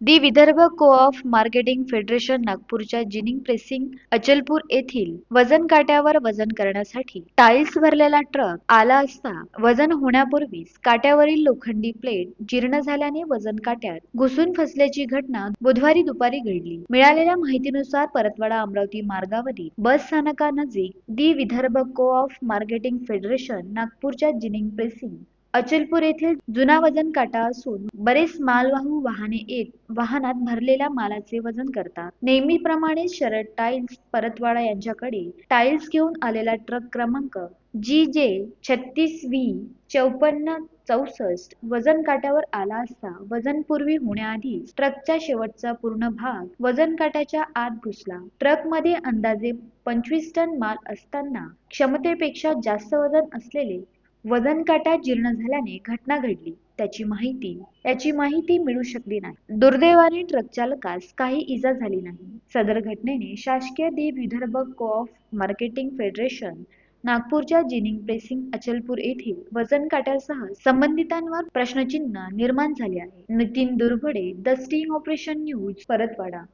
The Vidarbha co-op marketing federation नागपूरच्या ginning pressing Achalpur येथील वजन काट्यावर वजन करण्यासाठी टाइल्स भरलेला ट्रक आला असता वजन होण्यापूर्वीच काट्यावरील लोखंडी प्लेट जीर्ण झाल्याने वजन काट्यात घुसून फसल्याची घटना बुधवारी दुपारी घडली. मिळालेल्या माहितीनुसार परतवाडा अमरावती मार्गावरील बस स्थानकानजीक the Vidarbha co-op marketing federation नागपूरच्या जिनिंग प्रेसिंग अचलपूर येथील जुना वजन काटा असून बरेच मालवाहू वाहने येत वाहनात भरलेल्या मालाचे वजन करतात. नेहमीप्रमाणे शरद टाइल्स परतवाडा यांच्याकडे टाइल्स घेऊन आलेला ट्रक क्रमांक जी जे छत्तीस व्ही चौपन्न चौसष्ट वजन काट्यावर आला असता वजन पूर्वी होण्याआधी ट्रकचा शेवटचा पूर्ण भाग वजन काट्याच्या आत घुसला. ट्रकमध्ये अंदाजे पंचवीस टन माल असताना क्षमतेपेक्षा जास्त वजन असलेले वजन काटा जीर्ण झाल्याने घटना घडली. त्याची माहिती याची माहिती मिळू शकली नाही. दुर्दैवाने ट्रक चालकास काही इजा झाली नाही. सदर घटनेने शासकीय the Vidarbha co-op marketing federation नागपूरच्या जिनिंग प्रेसिंग अचलपूर येथील वजन काट्यासह संबंधितांवर प्रश्नचिन्ह निर्माण झाले आहे. Nitin Durbhade the sting operation news Paratwada.